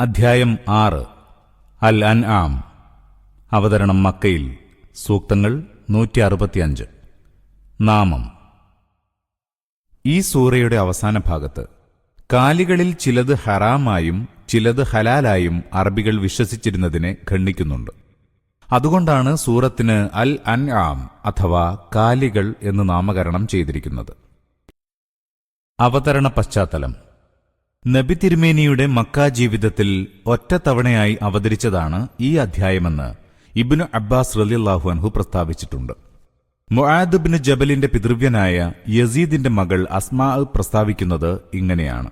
അധ്യായം ആറ്. അൽ അൻ ആം അവതരണം മക്കയിൽ. സൂക്തങ്ങൾ നൂറ്റി അറുപത്തിയഞ്ച് നാമം. ഈ സൂറയുടെ അവസാന ഭാഗത്ത് കാലികളിൽ ചിലത് ഹറാമായും ചിലത് ഹലാലായും അറബികൾ വിശ്വസിച്ചിരുന്നതിനെ ഖണ്ഡിക്കുന്നുണ്ട്. അതുകൊണ്ടാണ് സൂറത്തിന് അൽ അൻ ആം അഥവാ കാലികൾ എന്ന് നാമകരണം ചെയ്തിരിക്കുന്നത്. അവതരണ പശ്ചാത്തലം. നബി തിരുമേനിയുടെ മക്ക ജീവിതത്തിൽ ഒറ്റത്തവണയായി അവതരിച്ചതാണ് ഈ അധ്യായമെന്ന് ഇബ്നു അബ്ബാസ് റലിയല്ലാഹു അൻഹു പ്രസ്താവിച്ചിട്ടുണ്ട്. മുആദ് ബിൻ ജബലിന്റെ പിതൃവ്യനായ യസീദിന്റെ മകൾ അസ്മാ പ്രസ്താവിക്കുന്നത് ഇങ്ങനെയാണ്.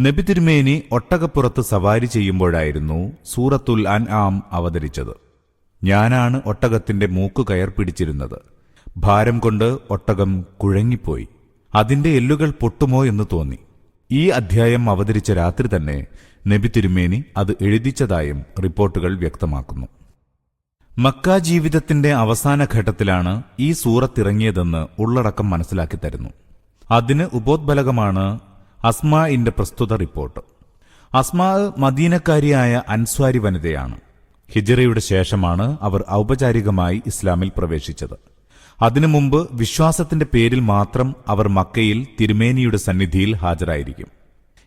നബി തിരുമേനി ഒട്ടകപ്പുറത്ത് സവാരി ചെയ്യുമ്പോഴായിരുന്നു സൂറത്തുൽ അൻ ആം അവതരിച്ചത്. ഞാനാണ് ഒട്ടകത്തിന്റെ മൂക്ക് കയർ പിടിച്ചിരുന്നത്. ഭാരം കൊണ്ട് ഒട്ടകം കുഴങ്ങിപ്പോയി. അതിന്റെ എല്ലുകൾ പൊട്ടുമോ എന്ന് തോന്നി. ഈ അധ്യായം അവതരിച്ച രാത്രി തന്നെ നബി തിരുമേനി അത് എഴുതിച്ചതായും റിപ്പോർട്ടുകൾ വ്യക്തമാക്കുന്നു. മക്ക ജീവിതത്തിന്റെ അവസാന ഘട്ടത്തിലാണ് ഈ സൂറത്തിറങ്ങിയതെന്ന് ഉള്ളടക്കം മനസ്സിലാക്കി തരുന്നു. അതിന് ഉപോത്ബലകമാണ് അസ്മാഇന്റെ പ്രസ്തുത റിപ്പോർട്ട്. അസ്മാ മദീനക്കാരിയായ അൻസ്വാരി വനിതയാണ്. ഹിജറയുടെ ശേഷമാണ് അവർ ഔപചാരികമായി ഇസ്ലാമിൽ പ്രവേശിച്ചത്. അതിനു മുമ്പ് വിശ്വാസത്തിന്റെ പേരിൽ മാത്രം അവർ മക്കയിൽ തിരുമേനിയുടെ സന്നിധിയിൽ ഹാജരായിരിക്കും.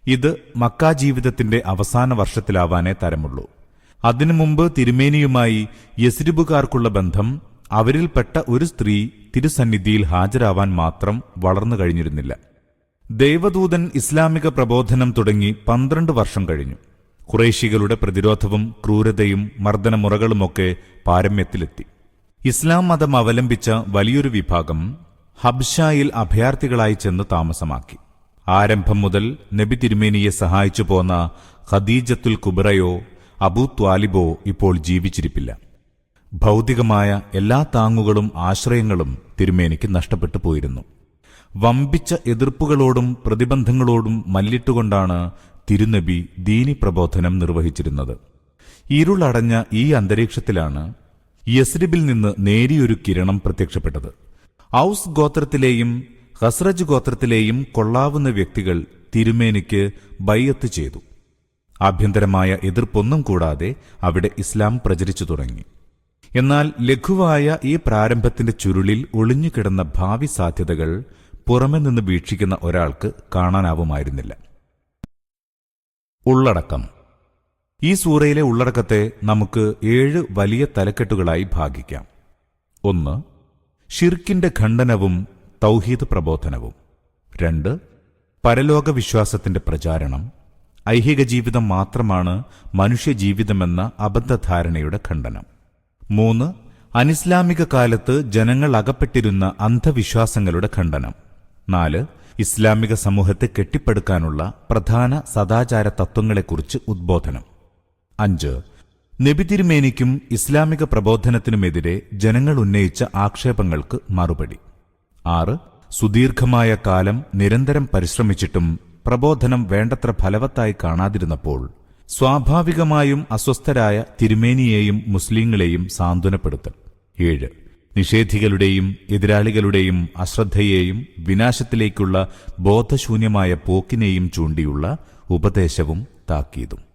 ഇത് മക്ക ജീവിതത്തിന്റെ അവസാന വർഷത്തിലാവാനേ തരമുള്ളൂ. അതിനു മുമ്പ് തിരുമേനിയുമായി യസ്രിബുകാർക്കുള്ള ബന്ധം അവരിൽപ്പെട്ട ഒരു സ്ത്രീ തിരുസന്നിധിയിൽ ഹാജരാവാൻ മാത്രം വളർന്നു കഴിഞ്ഞിരുന്നില്ല. ദൈവദൂതൻ ഇസ്ലാമിക പ്രബോധനം തുടങ്ങി പന്ത്രണ്ട് വർഷം കഴിഞ്ഞു. കുറേശികളുടെ പ്രതിരോധവും ക്രൂരതയും മർദ്ദനമുറകളുമൊക്കെ പാരമ്യത്തിലെത്തി. ഇസ്ലാം മതം അവലംബിച്ച വലിയൊരു വിഭാഗം ഹബ്ഷായിൽ അഭയാർത്ഥികളായി ചെന്ന് താമസമാക്കി. ആരംഭം മുതൽ നബി തിരുമേനിയെ സഹായിച്ചു പോന്ന ഖദീജത്തുൽ കുബ്രയോ അബൂ ത്വാലിബോ ഇപ്പോൾ ജീവിച്ചിരിപ്പില്ല. ഭൗതികമായ എല്ലാ താങ്ങുകളും ആശ്രയങ്ങളും തിരുമേനിക്ക് നഷ്ടപ്പെട്ടു പോയിരുന്നു. വമ്പിച്ച എതിർപ്പുകളോടും പ്രതിബന്ധങ്ങളോടും മല്ലിട്ടുകൊണ്ടാണ് തിരുനബി ദീനി പ്രബോധനം നിർവഹിച്ചിരുന്നത്. ഇരുളടഞ്ഞ ഈ അന്തരീക്ഷത്തിലാണ് യസ്രിബിൽ നിന്ന് നേരിയൊരു കിരണം പ്രത്യക്ഷപ്പെട്ടത്. ഔസ് ഗോത്രത്തിലെയും ഹസ്രജ് ഗോത്രത്തിലെയും കൊള്ളാവുന്ന വ്യക്തികൾ തിരുമേനിക്ക് ബയ്യത്ത് ചെയ്തു. ആഭ്യന്തരമായ എതിർപ്പൊന്നും കൂടാതെ അവിടെ ഇസ്ലാം പ്രചരിച്ചു തുടങ്ങി. എന്നാൽ ലഘുവായ ഈ പ്രാരംഭത്തിന്റെ ചുരുളിൽ ഒളിഞ്ഞുകിടന്ന ഭാവി സാധ്യതകൾ പുറമെ നിന്ന് വീക്ഷിക്കുന്ന ഒരാൾക്ക് കാണാനാവുമായിരുന്നില്ല. ഉള്ളടക്കം. ഈ സൂറയിലെ ഉള്ളടക്കത്തെ നമുക്ക് ഏഴ് വലിയ തലക്കെട്ടുകളായി ഭാഗിക്കാം. ഒന്ന് ഷിർക്കിന്റെ ഖണ്ഡനവും തൗഹീദ് പ്രബോധനവും. രണ്ട് പരലോക വിശ്വാസത്തിന്റെ പ്രചാരണം. ഐഹിക ജീവിതം മാത്രമാണ് മനുഷ്യജീവിതമെന്ന അബദ്ധധാരണയുടെ ഖണ്ഡനം. മൂന്ന് അനിസ്ലാമിക കാലത്ത് ജനങ്ങൾ അകപ്പെട്ടിരുന്ന അന്ധവിശ്വാസങ്ങളുടെ ഖണ്ഡനം. നാല് ഇസ്ലാമിക സമൂഹത്തെ കെട്ടിപ്പടുക്കാനുള്ള പ്രധാന സദാചാര തത്വങ്ങളെക്കുറിച്ച് ഉദ്ബോധനം. അഞ്ച്. നബിതിരുമേനിക്കും ഇസ്ലാമിക പ്രബോധനത്തിനുമെതിരെ ജനങ്ങൾ ഉന്നയിച്ച ആക്ഷേപങ്ങൾക്ക് മറുപടി. ആറ്. സുദീർഘമായ കാലം നിരന്തരം പരിശ്രമിച്ചിട്ടും പ്രബോധനം വേണ്ടത്ര ഫലവത്തായി കാണാതിരുന്നപ്പോൾ സ്വാഭാവികമായും അസ്വസ്ഥരായ തിരുമേനിയെയും മുസ്ലിങ്ങളെയും സാന്ത്വനപ്പെടുത്തൽ. ഏഴ്. നിഷേധികളുടെയും എതിരാളികളുടെയും അശ്രദ്ധയെയും വിനാശത്തിലേക്കുള്ള ബോധശൂന്യമായ പോക്കിനെയും ചൂണ്ടിയുള്ള ഉപദേശവും താക്കീതും.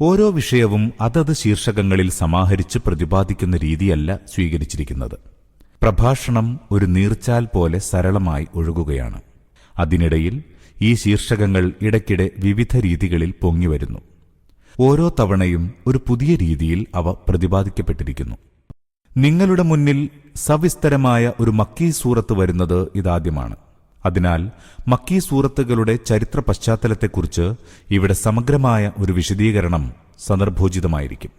ഓരോ വിഷയവും അതത് ശീർഷകങ്ങളിൽ സമാഹരിച്ച് പ്രതിപാദിക്കുന്ന രീതിയല്ല സ്വീകരിച്ചിരിക്കുന്നത്. പ്രഭാഷണം ഒരു നീർച്ചാൽ പോലെ സരളമായി ഒഴുകുകയാണ്. അതിനിടയിൽ ഈ ശീർഷകങ്ങൾ ഇടയ്ക്കിടെ വിവിധ രീതികളിൽ പൊങ്ങിവരുന്നു ഓരോ തവണയും ഒരു പുതിയ രീതിയിൽ അവ പ്രതിപാദിക്കപ്പെട്ടിരിക്കുന്നു. നിങ്ങളുടെ മുന്നിൽ സവിസ്തരമായ ഒരു മക്കീ സൂറത്ത് വരുന്നത് ഇതാദ്യമാണ്. അതിനാൽ മക്കീ സൂറത്തുകളുടെ ചരിത്ര പശ്ചാത്തലത്തെക്കുറിച്ച് ഇവിടെ സമഗ്രമായ ഒരു വിശദീകരണം സന്ദർഭോചിതമായിരിക്കും.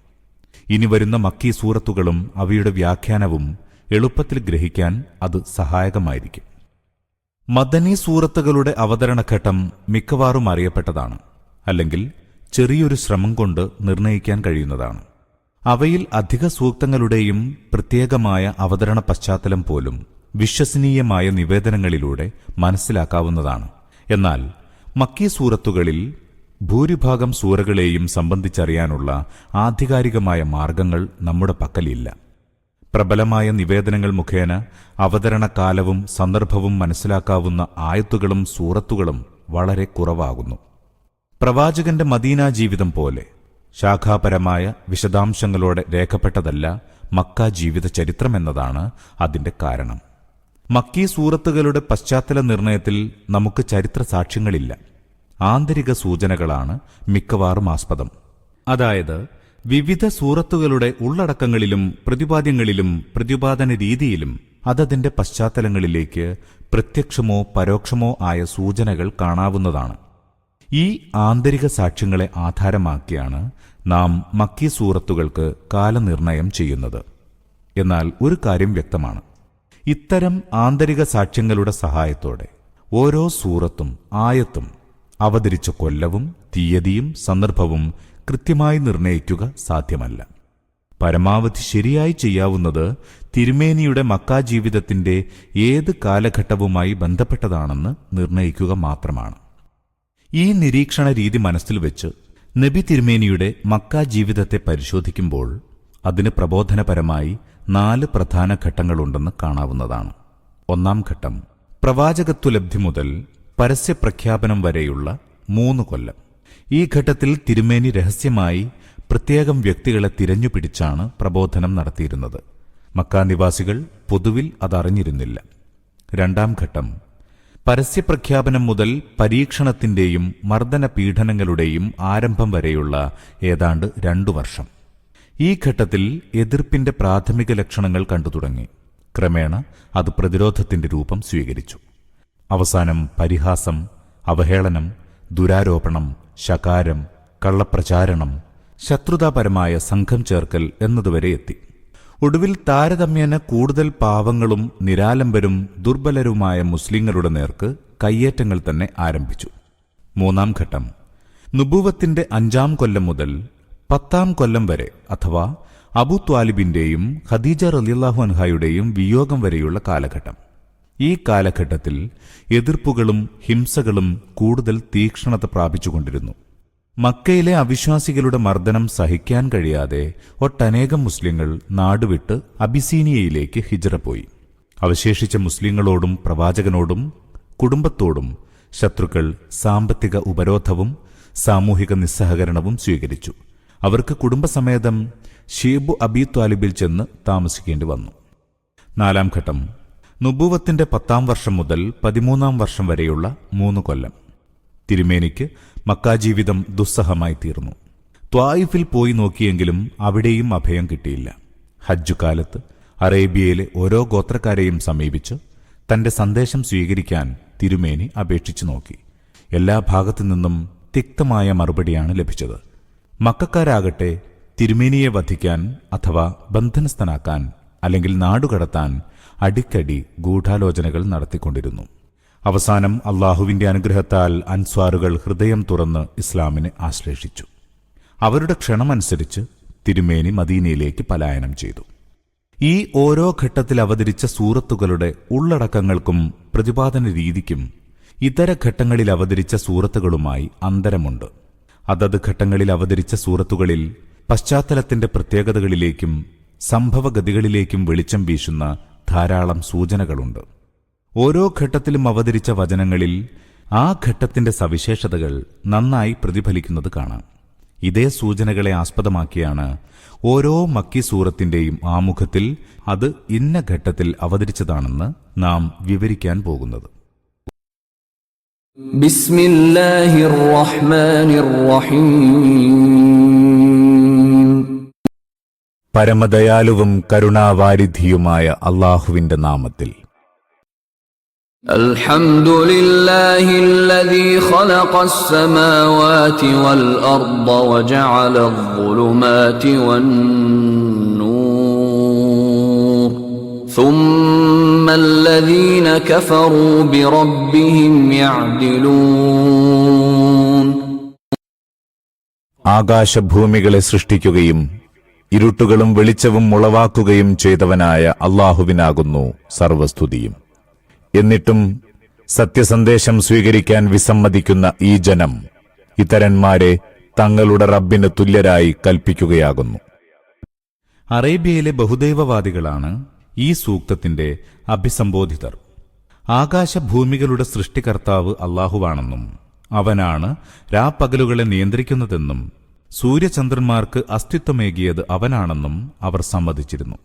ഇനി വരുന്ന മക്കീ സൂറത്തുകളും അവയുടെ വ്യാഖ്യാനവും എളുപ്പത്തിൽ ഗ്രഹിക്കാൻ അത് സഹായകമായിരിക്കും. മദനി സൂറത്തുകളുടെ അവതരണഘട്ടം മിക്കവാറും അറിയപ്പെട്ടതാണ് അല്ലെങ്കിൽ ചെറിയൊരു ശ്രമം കൊണ്ട് നിർണയിക്കാൻ കഴിയുന്നതാണ്. അവയിൽ അധിക സൂക്തങ്ങളുടെയും പ്രത്യേകമായ അവതരണ പശ്ചാത്തലം പോലും വിശ്വസനീയമായ നിവേദനങ്ങളിലൂടെ മനസ്സിലാക്കാവുന്നതാണ്. എന്നാൽ മക്കീ സൂറത്തുകളിൽ ഭൂരിഭാഗം സൂറകളെയും സംബന്ധിച്ചറിയാനുള്ള ആധികാരികമായ മാർഗങ്ങൾ നമ്മുടെ പക്കലില്ല. പ്രബലമായ നിവേദനങ്ങൾ മുഖേന അവതരണകാലവും സന്ദർഭവും മനസ്സിലാക്കാവുന്ന ആയത്തുകളും സൂറത്തുകളും വളരെ കുറവാകുന്നു. പ്രവാചകന്റെ മദീന ജീവിതം പോലെ ശാഖാപരമായ വിശദാംശങ്ങളോടെ രേഖപ്പെട്ടതല്ല മക്ക ജീവിത ചരിത്രമെന്നതാണ് അതിന്റെ കാരണം. മക്കീ സൂറത്തുകളുടെ പശ്ചാത്തല നിർണയത്തിൽ നമുക്ക് ചരിത്ര സാക്ഷ്യങ്ങളില്ല. ആന്തരിക സൂചനകളാണ് മിക്കവാറും ആസ്പദം. അതായത് വിവിധ സൂറത്തുകളുടെ ഉള്ളടക്കങ്ങളിലും പ്രതിപാദ്യങ്ങളിലും പ്രതിപാദന രീതിയിലും അതതിന്റെ പശ്ചാത്തലങ്ങളിലേക്ക് പ്രത്യക്ഷമോ പരോക്ഷമോ ആയ സൂചനകൾ കാണാവുന്നതാണ്. ഈ ആന്തരിക സാക്ഷ്യങ്ങളെ ആധാരമാക്കിയാണ് നാം മക്കി സൂറത്തുകൾക്ക് കാലനിർണയം ചെയ്യുന്നത്. എന്നാൽ ഒരു കാര്യം വ്യക്തമാണ്. ഇത്തരം ആന്തരിക സാക്ഷ്യങ്ങളുടെ സഹായത്തോടെ ഓരോ സൂറത്തും ആയത്തും അവതരിച്ച കൊല്ലവും തീയതിയും സന്ദർഭവും കൃത്യമായി നിർണയിക്കുക സാധ്യമല്ല. പരമാവധി ശരിയായി ചെയ്യാവുന്നത് തിരുമേനിയുടെ മക്കാ ജീവിതത്തിന്റെ ഏത് കാലഘട്ടവുമായി ബന്ധപ്പെട്ടതാണെന്ന് നിർണയിക്കുക മാത്രമാണ്. ഈ നിരീക്ഷണ രീതി മനസ്സിൽ വെച്ച് നബി തിരുമേനിയുടെ മക്ക ജീവിതത്തെ പരിശോധിക്കുമ്പോൾ അതിന് പ്രബോധനപരമായി നാല് പ്രധാന ഘട്ടങ്ങളുണ്ടെന്ന് കാണാവുന്നതാണ്. ഒന്നാം ഘട്ടം പ്രവാചകത്വലബ്ധി മുതൽ പരസ്യപ്രഖ്യാപനം വരെയുള്ള മൂന്ന് കൊല്ലം. ഈ ഘട്ടത്തിൽ തിരുമേനി രഹസ്യമായി പ്രത്യേകം വ്യക്തികളെ തിരഞ്ഞുപിടിച്ചാണ് പ്രബോധനം നടത്തിയിരുന്നത്. മക്ക നിവാസികൾ പൊതുവിൽ അതറിഞ്ഞിരുന്നില്ല. രണ്ടാം ഘട്ടം പരസ്യപ്രഖ്യാപനം മുതൽ പരീക്ഷണത്തിന്റെയും മർദ്ദന പീഡനങ്ങളുടെയും ആരംഭം വരെയുള്ള ഏതാണ്ട് രണ്ടു വർഷം. ഈ ഘട്ടത്തിൽ എതിർപ്പിന്റെ പ്രാഥമിക ലക്ഷണങ്ങൾ കണ്ടു തുടങ്ങി. ക്രമേണ അത് പ്രതിരോധത്തിന്റെ രൂപം സ്വീകരിച്ചു. അവസാനം പരിഹാസം അവഹേളനം ദുരാരോപണം ശകാരം കള്ളപ്രചാരണം ശത്രുതാപരമായ സംഘം ചേർക്കൽ എന്നതുവരെ എത്തി. ഒടുവിൽ താരതമ്യേന കൂടുതൽ പാവങ്ങളും നിരാലംബരും ദുർബലരുമായ മുസ്ലിങ്ങളുടെ നേർക്ക് കയ്യേറ്റങ്ങൾ തന്നെ ആരംഭിച്ചു. മൂന്നാം ഘട്ടം. നുബൂവത്തിന്റെ അഞ്ചാം കൊല്ലം മുതൽ പത്താം കൊല്ലം വരെ അഥവാ അബു ത്വാലിബിന്റെയും ഖദീജ റലിയല്ലാഹു അൻഹായുടെയും വിയോഗം വരെയുള്ള കാലഘട്ടം. ഈ കാലഘട്ടത്തിൽ എതിർപ്പുകളും ഹിംസകളും കൂടുതൽ തീക്ഷണത പ്രാപിച്ചുകൊണ്ടിരുന്നു. മക്കയിലെ അവിശ്വാസികളുടെ മർദ്ദനം സഹിക്കാൻ കഴിയാതെ ഒട്ടനേകം മുസ്ലിങ്ങൾ നാടുവിട്ട് അബിസീനിയയിലേക്ക് ഹിജറ പോയി. അവശേഷിച്ച മുസ്ലിങ്ങളോടും പ്രവാചകനോടും കുടുംബത്തോടും ശത്രുക്കൾ സാമ്പത്തിക ഉപരോധവും സാമൂഹിക നിസ്സഹകരണവും സ്വീകരിച്ചു. അവർക്ക് കുടുംബസമേതം ഷീബു അബി ത്വാലിബിൽ ചെന്ന് താമസിക്കേണ്ടി വന്നു. നാലാം ഘട്ടം. നുബുവത്തിന്റെ പത്താം വർഷം മുതൽ പതിമൂന്നാം വർഷം വരെയുള്ള മൂന്ന് കൊല്ലം. തിരുമേനിക്ക് മക്കാജീവിതം ദുസ്സഹമായി തീർന്നു. ത്വായിഫിൽ പോയി നോക്കിയെങ്കിലും അവിടെയും അഭയം കിട്ടിയില്ല. ഹജ്ജു കാലത്ത് അറേബ്യയിലെ ഓരോ ഗോത്രക്കാരെയും സമീപിച്ച് തന്റെ സന്ദേശം സ്വീകരിക്കാൻ തിരുമേനി അപേക്ഷിച്ചു നോക്കി. എല്ലാ ഭാഗത്തു നിന്നും തിക്തമായ മറുപടിയാണ് ലഭിച്ചത്. മക്കാരാകട്ടെ തിരുമേനിയെ വധിക്കാൻ അഥവാ ബന്ധനസ്ഥനാക്കാൻ അല്ലെങ്കിൽ നാടുകടത്താൻ അടിക്കടി ഗൂഢാലോചനകൾ നടത്തിക്കൊണ്ടിരുന്നു. അവസാനം അള്ളാഹുവിന്റെ അനുഗ്രഹത്താൽ അൻസ്വാറുകൾ ഹൃദയം തുറന്ന് ഇസ്ലാമിനെ ആശ്ലേഷിച്ചു. അവരുടെ ക്ഷണമനുസരിച്ച് തിരുമേനി മദീനയിലേക്ക് പലായനം ചെയ്തു. ഈ ഓരോ ഘട്ടത്തിൽ അവതരിച്ച സൂറത്തുകളുടെ ഉള്ളടക്കങ്ങൾക്കും പ്രതിപാദന രീതിക്കും ഇതര ഘട്ടങ്ങളിൽ അവതരിച്ച സൂറത്തുകളുമായി അന്തരമുണ്ട്. അതത് ഘട്ടങ്ങളിൽ അവതരിച്ച സൂറത്തുകളിൽ പശ്ചാത്തലത്തിന്റെ പ്രത്യേകതകളിലേക്കും സംഭവഗതികളിലേക്കും വെളിച്ചം വീശുന്ന ധാരാളം സൂചനകളുണ്ട്. ഓരോ ഘട്ടത്തിലും അവതരിച്ച വചനങ്ങളിൽ ആ ഘട്ടത്തിന്റെ സവിശേഷതകൾ നന്നായി പ്രതിഫലിക്കുന്നത് കാണാം. ഇതേ സൂചനകളെ ആസ്പദമാക്കിയാണ് ഓരോ മക്കി സൂറത്തിന്റെയും ആമുഖത്തിൽ അത് ഇന്ന ഘട്ടത്തിൽ അവതരിച്ചതാണെന്ന് നാം വിവരിക്കാൻ പോകുന്നത്. بسم الله الرحمن الرحيم പരമദയാലുവും കരുണാവാരിധിയുമായ അള്ളാഹുവിന്റെ നാമത്തിൽ الحمد لله الذي خلق السماوات والأرض وجعل الظلمات والنور كفروا بربهم يعدلون ആകാശഭൂമികളെ സൃഷ്ടിക്കുകയും ഇരുട്ടുകളും വെളിച്ചവും ഉളവാക്കുകയും ചെയ്തവനായ അള്ളാഹുവിനാകുന്നു സർവസ്തുതിയും എന്നിട്ടും സത്യസന്ദേശം സ്വീകരിക്കാൻ വിസമ്മതിക്കുന്ന ഈ ജനം ഇതരന്മാരെ തങ്ങളുടെ റബ്ബിന് തുല്യരായി കൽപ്പിക്കുകയാകുന്നു അറേബ്യയിലെ ബഹുദൈവവാദികളാണ് ഈ സൂക്തത്തിന്റെ അഭിസംബോധിതർ ആകാശഭൂമികളുടെ സൃഷ്ടികർത്താവ് അള്ളാഹുവാണെന്നും അവനാണ് രാപ്പകലുകളെ നിയന്ത്രിക്കുന്നതെന്നും സൂര്യചന്ദ്രന്മാർക്ക് അസ്തിത്വമേകിയത് അവനാണെന്നും അവർ സമ്മതിച്ചിരുന്നു.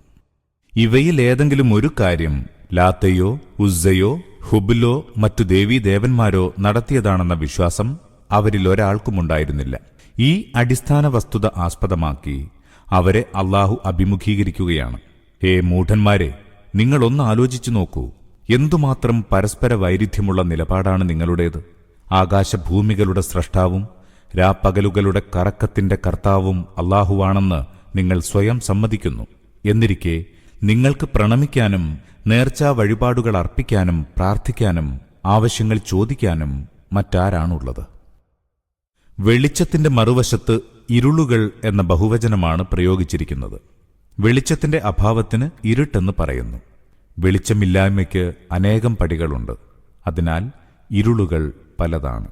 ഇവയിൽ ഏതെങ്കിലും ഒരു കാര്യം ലാത്തയോ ഉസ്സയോ ഹുബിലോ മറ്റു ദേവീദേവന്മാരോ നടത്തിയതാണെന്ന വിശ്വാസം അവരിൽ ഒരാൾക്കുമുണ്ടായിരുന്നില്ല. ഈ അടിസ്ഥാന വസ്തുത ആസ്പദമാക്കി അവരെ അള്ളാഹു അഭിമുഖീകരിക്കുകയാണ്. ഹേ മൂഢന്മാരെ നിങ്ങളൊന്ന് ആലോചിച്ചു നോക്കൂ. എന്തുമാത്രം പരസ്പര വൈരുദ്ധ്യമുള്ള നിലപാടാണ് നിങ്ങളുടേത്? ആകാശഭൂമികളുടെ സ്രഷ്ടാവും രാപ്പകലുകളുടെ കറക്കത്തിന്റെ കർത്താവും അള്ളാഹുവാണെന്ന് നിങ്ങൾ സ്വയം സമ്മതിക്കുന്നു. എന്നിരിക്കെ നിങ്ങൾക്ക് പ്രണമിക്കാനും നേർച്ചാ വഴിപാടുകൾ അർപ്പിക്കാനും പ്രാർത്ഥിക്കാനും ആവശ്യങ്ങൾ ചോദിക്കാനും മറ്റാരാണുള്ളത്? വെളിച്ചത്തിന്റെ മറുവശത്ത് ഇരുളുകൾ എന്ന ബഹുവചനമാണ് പ്രയോഗിച്ചിരിക്കുന്നത്. വെളിച്ചത്തിന്റെ അഭാവത്തിന് ഇരുട്ടെന്ന് പറയുന്നു. വെളിച്ചമില്ലായ്മയ്ക്ക് അനേകം പടികളുണ്ട്. അതിനാൽ ഇരുളുകൾ പലതാണ്.